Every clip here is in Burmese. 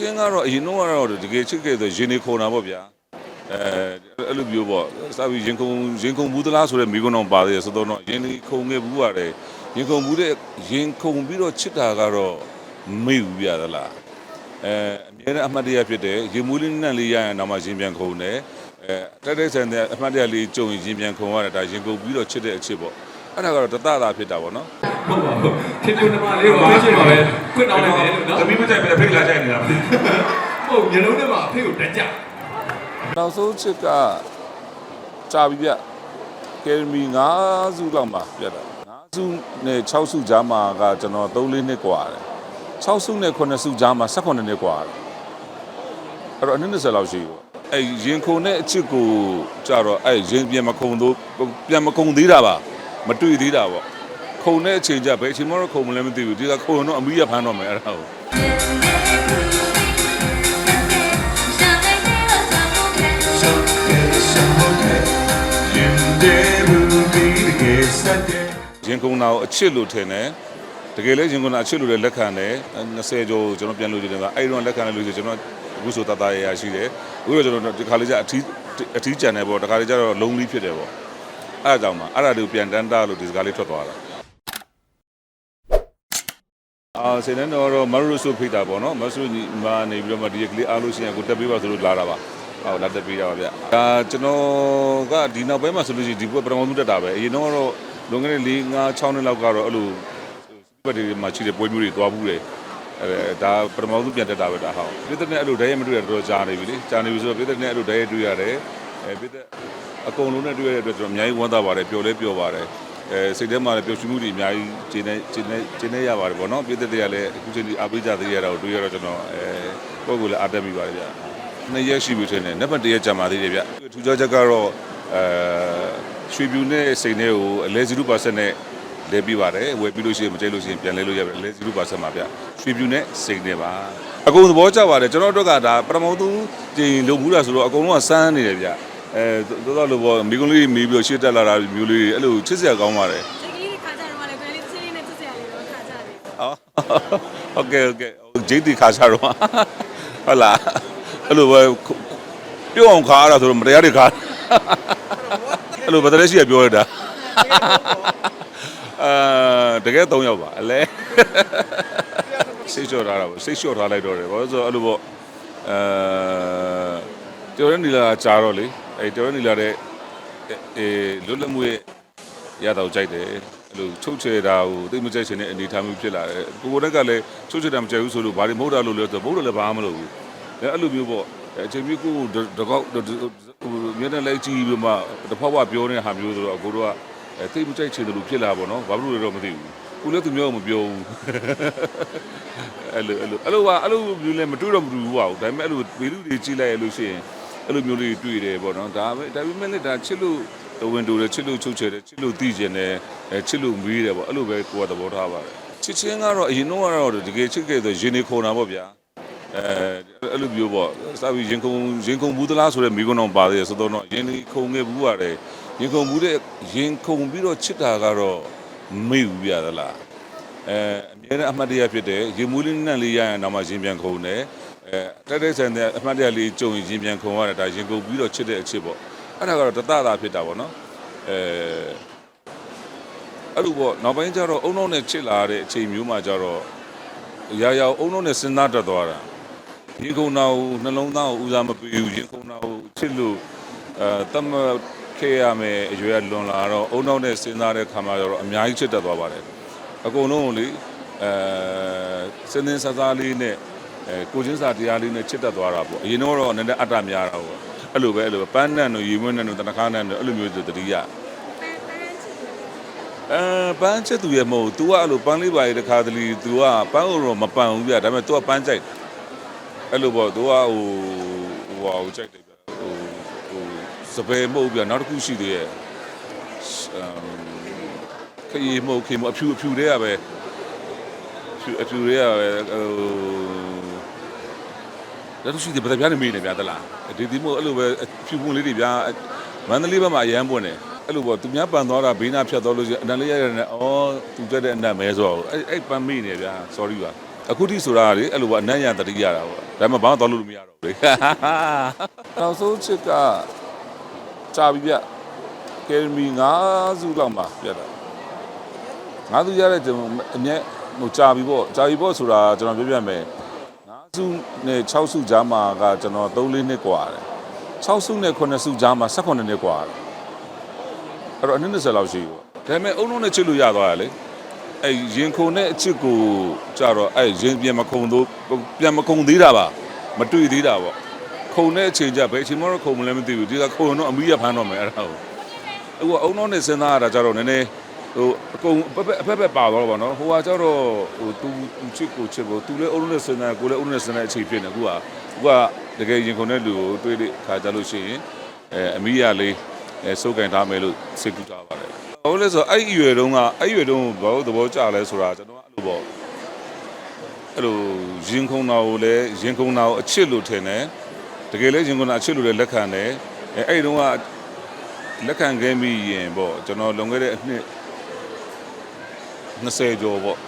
စ်ချင်းကတော့အရင်တော့ကတော့တကယ်ချစ်ခဲ့တဲ့ရင်နေခုန်တာပေါ့ဗျာအဲအဲ့လိုမျိုးပေါ့စပြီးရင်ခုန်ရင်ခုန်ဘူးသလားဆိုတဲ့မိကုန်းတော်ပါသေးတယ်ဆိုတော့ရင်နေခုန်ခဲ့ဘူးရတယ်ရင်ခုန်ဘူးတဲ့ရင်ခုန်ပြီးတော့ချစ်တာကတော့မေ့ဘူးပြသလားအဲအမြဲတမ်းအမှတ်တရဖြစ်တယ်ရင်မူးလေးနဲ့လေးရရင်တော့မှရင်ပြန်ခုန်တယ်အဲတက်တဲ့ဆန်တဲ့အမှတ်တရလေးကြုံရင်ရင်ပြန်ခုန်ရတယ်ဒါရင်ခုန်ပြီးတော့ချစ်တဲ့အချစ်ပေါ့အဲ့ဒါကတော့တသတာဖြစ်တာပေါ့နော် ဟုတ်ပါဘူးခင်ဗျားနမလေးကိုဖိတ်ချင်ပါပဲခွင့်တောင်းလိုက်တယ်လို့နော် သမီးမကြိုက်ပဲဖိတ်လာကြိုက်နေတာမသိ ဟုတ်မျိုးလုံးထဲမှာအဖေကိုတက်ကြ နောက်ဆုံးချစ်ကကြာပြီဗျကယ်မီ9စုလောက်မှာပြတ်တာ9စုနဲ့6စုကြားမှာကကျွန်တော်3 4နှစ်กว่าတယ်6စုနဲ့9စုကြားမှာ18နှစ်กว่าတယ်အဲ့တော့အနည်း20လောက်ရှိပြီအဲ့ရင်ခုန်တဲ့အချစ်ကိုကြတော့အဲ့ရင်ပြန်မခုန်တော့ပြန်မခုန်သေးတာပါမတွေ့သေးတာပေါ့ ခုန်တဲ့အချိန်ကြဘယ်အချိန်မှတော့ခုန်မလဲမသိဘူးဒီကခုန်တော့အမီးရဖမ်းတော့မယ်အဲ့ဒါကိုရင်တဲ့ဘူးဒီတကယ်စတဲ့ရင်ကုန်တာကိုအချစ်လို့ထင်တယ်တကယ်လဲရင်ကုန်တာအချစ်လို့လည်းလက်ခံတယ်20ကျော်ကျွန်တော်ပြန်လို့ကြတယ်ကအဲ့ဒီတော့လက်ခံတယ်လို့ဆိုကျွန်တော်အခုဆိုတသားရရရှိတယ်အခုတော့ကျွန်တော်ဒီခါလေးကျအထီးအထီးကြံတယ်ပေါ့ဒီခါလေးကျတော့လုံးလီဖြစ်တယ်ပေါ့အဲ့ဒါကြောင့်မှအဲ့ဒါတွေကိုပြန်တန်းတာလို့ဒီစကားလေးထွက်သွားတာ အာစေနန်တော့မရူဆိုဖိတာပေါ့နော်မဆူညီမနေပြီးတော့မှဒီကလေးအားလို့ရှိရင်ကိုတက်ပေးပါဆိုလို့လာတာပါဟုတ်လာတက်ပေးတာပါဗျဒါကျွန်တော်ကဒီနောက်ပိုင်းမှာဆိုလို့ရှိရင်ဒီဘက်ပထမဆုံးတက်တာပဲအရင်တော့တော့လွန်ခဲ့တဲ့၄၅6နှစ်လောက်ကတော့အဲ့လိုဘက်တွေမှာရှိတဲ့ပွဲမျိုးတွေသွားဘူးတယ်အဲဒါပထမဆုံးပြန်တက်တာပဲဒါဟောပြည်သက်နဲ့အဲ့လိုဓာတ်ရိုက်မတွေ့ရတော့ကြားနေပြီလေကြားနေပြီဆိုတော့ပြည်သက်နဲ့အဲ့လိုဓာတ်ရိုက်တွေ့ရတယ်အဲပြည်သက်အကုန်လုံးနဲ့တွေ့ရတဲ့အတွက်ကျွန်တော်အများကြီးဝမ်းသာပါတယ်ပျော်လဲပျော်ပါတယ် အဲစိတ်ထဲမှာလည်းပျော်ရွှင်မှုတွေအများကြီးကျင်းနေကျင်းနေကျင်းနေရပါတယ်ပေါ့နော်ပြည်သက်တွေကလည်းအခုချိန်ဒီအားပေးကြသေးရတာကိုတွေ့ရတော့ကျွန်တော်အဲပုံကလည်းအားတက်မိပါတယ်ဗျနှစ်ရက်ရှိပြီထင်တယ်နှစ်ပတ်တစ်ရက်ကြာပါသေးတယ်ဗျထူးခြားချက်ကတော့အဲရွှေပြူနဲ့စိန်နဲ့ကိုအလဲ0%နဲ့လဲပြီးပါတယ်ဝယ်ပြီးလို့ရှိရင်မကြိုက်လို့ရှိရင်ပြန်လဲလို့ရပါတယ်အလဲ0%ပါဗျရွှေပြူနဲ့စိန်နဲ့ပါအကုန်သဘောကျပါတယ်ကျွန်တော်တို့ကဒါပထမဆုံးကြင်လုံဘူးလားဆိုတော့အကုန်လုံးကစမ်းနေတယ်ဗျ အဲတော်တော်လို့ပေါ့မိကုန်းလေးမိပြီးတော့ရှေ့တက်လာတာမျိုးလေးအဲ့လိုချစ်စရာကောင်းပါတယ်စိတ်ကလေးခါကြတော့မှလည်းကိုယ်လေးစိတ်လေးနဲ့ချစ်စရာလေးတော့ခါကြတယ်အော်ဟုတ်ကဲ့ဟုတ်ကဲ့ဂျိတ်တီခါကြတော့ဟုတ်လားအဲ့လိုပဲပြုတ်အောင်ခါရတာဆိုတော့မတရားတွေခါအဲ့လိုဗတရက်ရှိကပြောရတာအာတကယ်၃ယောက်ပါအလဲစိတ်လျှော့ထားတာပေါ့စိတ်လျှော့ထားလိုက်တော့တယ်ဘာလို့ဆိုတော့အဲ့လိုပေါ့အဲကျော်ရနေလာကြာတော့လေ အဲ့ကျော်ရနီလာတဲ့အေးလွတ်လပ်မှုရဲ့ရတော့ကြိုက်တယ်အဲ့လိုချုပ်ချယ်တာကိုသိမကြိုက်ချင်တဲ့အနေအထားမျိုးဖြစ်လာတယ်ကိုကိုတက်ကလည်းချုပ်ချယ်တာမကြိုက်ဘူးဆိုလို့ဘာတွေမဟုတ်တာလို့လဲဆိုတော့မဟုတ်တယ်လည်းဘာမှမလုပ်ဘူးအဲ့အဲ့လိုမျိုးပေါ့အချိန်မျိုးကိုတကောက်ဟိုမျက်နှာလိုက်ကြည့်ပြီးမှတစ်ဖက်ဖက်ပြောနေတဲ့ဟာမျိုးဆိုတော့အကိုတို့ကအဲသိမကြိုက်ချင်တယ်လို့ဖြစ်လာပေါ့နော်ဘာလို့လဲတော့မသိဘူးကိုလည်းသူမျိုးကမပြောဘူးအဲ့လိုအဲ့လိုအဲ့လိုကအဲ့လိုမျိုးလည်းမတွေ့တော့မတူဘူးပါဘူးဒါပေမဲ့အဲ့လိုဗီလူတွေကြည့်လိုက်ရလို့ရှိရင် အဲ့လိုမျိုးလေးတွေ့တယ်ပေါ့နော်ဒါပဲဒါပေမဲ့လည်းဒါချစ်လို့ဝင်တူတယ်ချစ်လို့ချုပ်ချယ်တယ်ချစ်လို့တီးကျင်တယ်အဲချစ်လို့မီးတယ်ပေါ့အဲ့လိုပဲကိုယ်ကသဘောထားပါတယ်ချစ်ချင်းကတော့အရင်တော့ကတော့တကယ်ချစ်ခဲ့တဲ့ရင်နေခုန်တာပေါ့ဗျာအဲအဲ့လိုမျိုးပေါ့စပြီးရင်ခုန်ရင်ခုန်ဘူးသလားဆိုတဲ့မိကုန်းတော်ပါသေးတယ်ဆိုတော့ရင်နေခုန်ခဲ့ဘူးရတယ်ရင်ခုန်ဘူးတဲ့ရင်ခုန်ပြီးတော့ချစ်တာကတော့မေ့ဘူးပြသလားအဲအမြဲတမ်းအမှတ်တရဖြစ်တယ်ရင်မူးလေးနဲ့လေးရရင်တော့မှရင်ပြန်ခုန်တယ် အဲတက်တဲ့ဆန်တဲ့အမှတ်တရလေးကြုံရင်ရင်ပြန်ခုန်ရတယ်ဒါရင်ခုန်ပြီးတော့ချစ်တဲ့အချစ်ပေါ့အဲ့ဒါကတော့တသတာဖြစ်တာပေါ့နော်အဲအဲ့လိုပေါ့နောက်ပိုင်းကျတော့အုံနောက်နဲ့ချစ်လာတဲ့အချိန်မျိုးမှာကျတော့ရာရာအုံနောက်နဲ့စဉ်းစားတတ်သွားတာရင်ခုန်နာကိုနှလုံးသားကိုဦးစားမပေးဘူးရင်ခုန်နာကိုချစ်လို့အဲတတ်မတ်ခဲ့ရမယ်အရွယ်လွန်လာတော့အုံနောက်နဲ့စဉ်းစားတဲ့ခါမှာကျတော့အများကြီးချစ်တတ်သွားပါတယ်အကုန်လုံးကိုလေအဲစဉ်းစင်းစားစားလေးနဲ့ အဲကိုချင်းစာတရားလေးနဲ့ချစ်တတ်သွားတာပေါ့အရင်တော့တော့နည်းနည်းအတ္တများတာပေါ့ အဲ့လိုပဲအဲ့လိုပဲပန်းနံ့တို့ရေမွေးနံ့တို့တနခါနံ့တို့အဲ့လိုမျိုးဆိုတတိယ ပန်းပန်းချစ်တယ် အဲပန်းချက်သူရဲ့မဟုတ် तू ကအဲ့လိုပန်းလေးပါရတဲ့ခါတလီ तू ကပန်းကိုတော့မပန်းဘူးပြဒါပေမဲ့ तू ကပန်းကြိုက်တယ်အဲ့လိုပေါ့ तू ကဟိုဟိုဟာကိုကြိုက်တယ်ပြဟိုဟိုစပယ်မဟုတ်ပြနောက်တစ်ခုရှိသေးရဲ့အမ်ခရီးမဟုတ်ခေမအဖြူအဖြူတွေကပဲအဖြူအဖြူတွေကပဲဟို ဒါတို့ရှိတယ်ဗဒပြားနေမေးနေဗျာတလားဒီဒီမို့အဲ့လိုပဲအဖြူပွန်လေးတွေဗျာမန္တလေးဘက်မှာအရန်ပွန်တယ်အဲ့လိုပေါ့သူများပန်သွားတာဘေးနာဖြတ်သွားလို့ရှိရင်အနံလေးရရတဲ့အော်သူတက်တဲ့အနံမဲဆိုတော့အဲ့အဲ့ပန်မိနေဗျာ sorry ပါအခုထိဆိုတာကလေအဲ့လိုပေါ့အနံ့ရတတိရတာပေါ့ဒါပေမဲ့ဘာမှသွားလို့မရတော့ဘူးလေနောက်ဆုံးချစ်ကကြာပြီဗျကယ်မီ9စုလောက်မှာပြတ်တာ9စုရတဲ့ကျွန်တော်အမြဲဟိုကြာပြီပေါ့ကြာပြီပေါ့ဆိုတာကျွန်တော်ပြောပြမယ်9 စုနဲ့6စုကြားမှာကကျွန်တော်3 4နှစ်กว่าတယ်6စုနဲ့9စုကြားမှာ18နှစ်กว่าတယ်အဲ့တော့အနည်း20လောက်ရှိပြီပေါ့ဒါပေမဲ့အုံလုံးနဲ့ချစ်လို့ရသွားရလေ အဲ့ရင်ခုန်တဲ့အချစ်ကိုကြတော့အဲ့ရင်ပြန်မခုန်တော့ပြန်မခုန်သေးတာပါမတွေ့သေးတာပေါ့ခုန်တဲ့အချိန်ကျဘယ်အချိန်မှတော့ခုန်မလဲမသိဘူးဒီကခုန်တော့အမီးရဖမ်းတော့မယ်အဲ့ဒါကိုအခုအုံတော့နဲ့စဉ်းစားရတာကြတော့နည်းနည်း ဟိုအကုန်အဖက်ဖက်ဖက်ပါတော့ဗောနော်ဟိုကကြတော့ဟိုသူသူချစ်ကိုချစ်ဖို့သူလည်းအုံလုံးနဲ့စဉ်းစားကိုလည်းအုံလုံးနဲ့စဉ်းစားတဲ့အချိန်ဖြစ်နေအခုကအခုကတကယ်ရင်ခုန်တဲ့လူကိုတွေးတဲ့ခါကြလို့ရှိရင်အဲအမီးရလေးအဲစုပ်ကန်ထားမယ်လို့စိတ်ကူးထားပါတယ်ဟုတ်လဲဆိုအဲ့ဒီအရွယ်တုန်းကအဲ့ဒီအရွယ်တုန်းကဘာလို့သဘောကျလဲဆိုတာကျွန်တော်ကအဲ့လိုပေါ့အဲ့လိုရင်ခုန်တာကိုလည်းရင်ခုန်တာကိုအချစ်လို့ထင်တယ်တကယ်လည်းရင်ခုန်တာအချစ်လို့လည်းလက်ခံတယ်အဲအဲ့ဒီတုန်းကလက်ခံခဲ့မိရင်ပေါ့ကျွန်တော်လွန်ခဲ့တဲ့အနှစ် 20ကျော်ပေါ့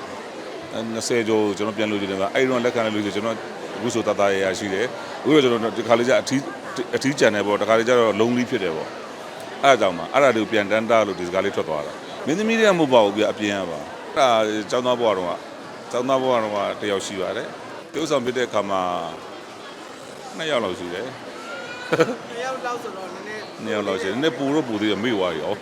အဲ20ကျော်ကျွန်တော်ပြန်လို့ကြည့်တယ်ကအဲ့ဒီတုန်းကလက်ခံလို့ဆိုကျွန်တော်အခုဆိုတသားရရရှိတယ်အခုတော့ကျွန်တော်ဒီခါလေးကျအထီးအထီးကြံတယ်ပေါ့တခါလေးကျတော့လုံးလီးဖြစ်တယ်ပေါ့အဲ့ဒါကြောင့်မှအဲ့ဒါတွေကိုပြန်တန်းတာလို့ဒီစကားလေးထွက်သွားတာမင်းသမီးတွေကမဟုတ်ပါဘူးပြအပြင်ကပါအဲ့ဒါကျောင်းသားဘဝတော့ကကျောင်းသားဘဝတော့ကတယောက်ရှိပါတယ်တယောက်ဆောင်ဖြစ်တဲ့အခါမှာနှစ်ယောက်လောက်ရှိတယ်တယောက်လောက်ဆိုတော့နည်းနည်းနှစ်ယောက်လောက်ရှိတယ်နည်းပူတော့ပူသေးတယ်မေ့သွားရော